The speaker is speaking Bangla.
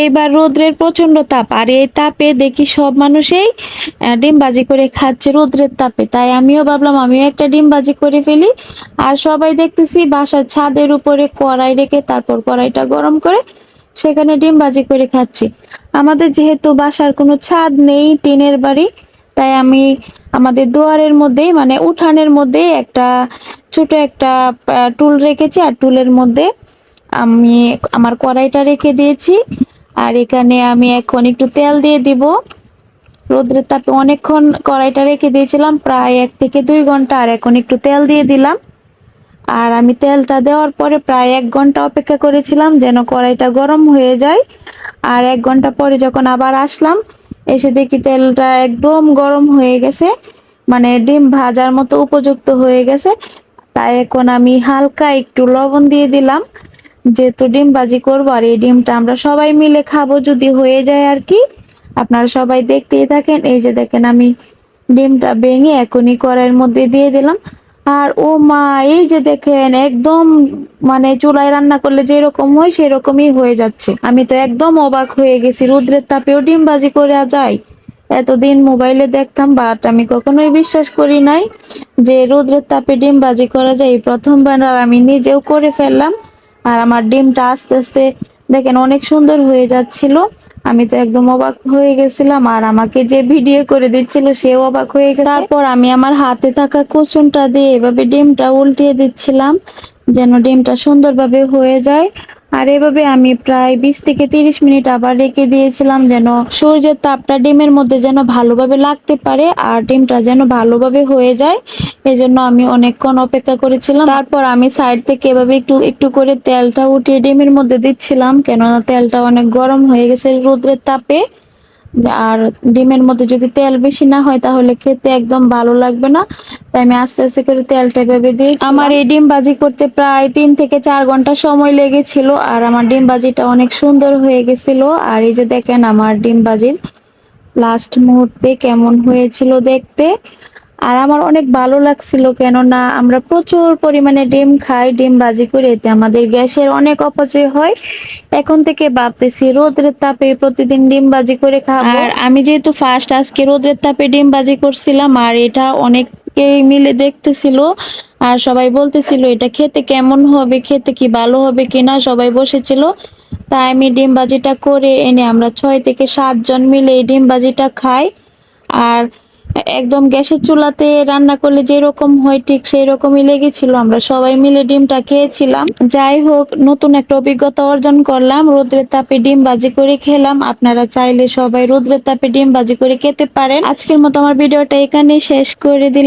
এইবার রোদ্রের প্রচণ্ড তাপ আর এই তাপে দেখি সব মানুষেই আহ, ডিম ভাজি করে খাচ্ছে রোদ্রের তাপে। তাই আমিও ভাবলাম আমিও একটা ডিম ভাজি করে ফেলি। আর সবাই দেখতেছি বাসার ছাদের উপরে কড়াই রেখে তারপর কড়াইটা গরম করে সেখানে ডিম ভাজি করে খাচ্ছি। আমাদের যেহেতু বাসার কোনো ছাদ নেই টিনের বাড়ি তাই আমি আমাদের দুয়ারের মধ্যেই মানে উঠানের মধ্যে একটা ছোট একটা টুল রেখেছি। আর টুলের মধ্যে আমি আমার কড়াইটা রেখে দিয়েছি। আর এখানে আমি এখন একটু তেল দিয়ে দিব। রোদ্রের তাপে অনেকক্ষণ কড়াইটা রেখে দিয়েছিলাম, প্রায় এক থেকে দুই ঘণ্টা, আর এখন একটু তেল দিয়ে দিলাম। আর আমি তেলটা দেওয়ার পরে প্রায় এক ঘণ্টা অপেক্ষা করেছিলাম যেন কড়াইটা গরম হয়ে যায়। আর এক ঘণ্টা পরে যখন আবার আসলাম, এসে দেখি তেলটা একদম গরম হয়ে গেছে মানে ডিম ভাজার মতো উপযুক্ত হয়ে গেছে। তাই এখন আমি হালকা একটু লবণ দিয়ে দিলাম। যেহেতু ডিম ভাজি করব আর এই ডিমটা আমরা সবাই মিলে খাব যদি হয়ে যায় আর কি। আপনারা সবাই দেখতেই থাকেন, এই যে দেখেন আমি ডিমটা ভেঙে এখনই কড়াইয়ের মধ্যে দিয়ে দিলাম। আর ও মা, এই যে দেখেন একদম মানে চুলায় রান্না করলে যেরকম হয় সেরকমই হয়ে যাচ্ছে। আমি তো একদম অবাক হয়ে গেছি, রুদ্রের তাপেও ডিম ভাজি করে যায় এতদিন মোবাইলে দেখতাম বাট আমি কখনোই বিশ্বাস করি নাই যে রুদ্রের তাপে ডিম ভাজি করা যায়। এই প্রথমবার আমি নিজেও করে ফেললাম। আর আমার ডিমটা আস্তে আস্তে দেখেন অনেক সুন্দর হয়ে যাচ্ছিল। আমি তো একদম অবাক হয়ে গেছিলাম আর আমাকে যে ভিডিও করে দিচ্ছিল সেও অবাক হয়ে গেছে। তারপর আমি আমার হাতে থাকা কুচুনটা দিয়ে এভাবে ডিমটা উল্টিয়ে দিচ্ছিলাম, যেন ডিমটা সুন্দরভাবে হয়ে যায়। আর এভাবে আমি প্রায় বিশ থেকে তিরিশ মিনিট আবার রেখে দিয়েছিলাম যেন সূর্যের তাপটা ডিমের মধ্যে যেন ভালোভাবে লাগতে পারে আর ডিমটা যেন ভালোভাবে হয়ে যায়। এই জন্য আমি অনেকক্ষণ অপেক্ষা করেছিলাম। তারপর আমি সাইড থেকে এভাবে একটু একটু করে তেলটা উঠিয়ে ডিমের মধ্যে দিচ্ছিলাম কেননা তেলটা অনেক গরম হয়ে গেছে রোদ্রের তাপে। আর ডিমের মধ্যে যদি তেল বেশি না হয় তাহলে খেতে একদম ভালো লাগবে না। তাই আমি আস্তে আস্তে করে তেলটা ভেবে দিয়েছি আমার এই ডিম বাজি করতে প্রায় তিন থেকে চার ঘণ্টা সময় লেগেছিল আর আমার ডিম বাজিটা অনেক সুন্দর হয়ে গেছিল। আর এই যে দেখেন আমার ডিম বাজির লাস্ট মুহূর্তে কেমন হয়েছিল দেখতে। আর আমার অনেক ভালো লাগছিল কেননা আমরা প্রচুর পরিমাণে ডিম খাই, ডিম ভাজি করে এতে আমাদের গ্যাসের অনেক অপচয় হয়। এখন থেকে ভাবতেছি রোদ্রের তাপে প্রতিদিন ডিম ভাজি করে খাব। আর আমি যেহেতু ফার্স্ট আজকে রোদ্রের তাপে ডিম ভাজি করছিলাম আর এটা অনেকেই মিলে দেখতেছিল। আর সবাই বলতেছিল, এটা খেতে কেমন হবে? খেতে কি ভালো হবে কিনা? সবাই বসেছিল। তাই আমি ডিম ভাজিটা করে এনে আমরা ছয় থেকে সাতজন মিলে এই ডিম ভাজিটা খাই। আর একদম গ্যাসের চুলাতে রান্না করলে যেরকম হয় ঠিক সেই রকমই লেগেছিল। আমরা সবাই মিলে ডিমটা খেয়েছিলাম। যাই হোক, নতুন একটা অভিজ্ঞতা অর্জন করলাম। রোদ্রের তাপে ডিম বাজি করে খেলাম। আপনারা চাইলে সবাই রোদ্রের তাপে ডিম বাজি করে খেতে পারেন। আজকের মতো আমার ভিডিওটা এখানে শেষ করে দিলাম।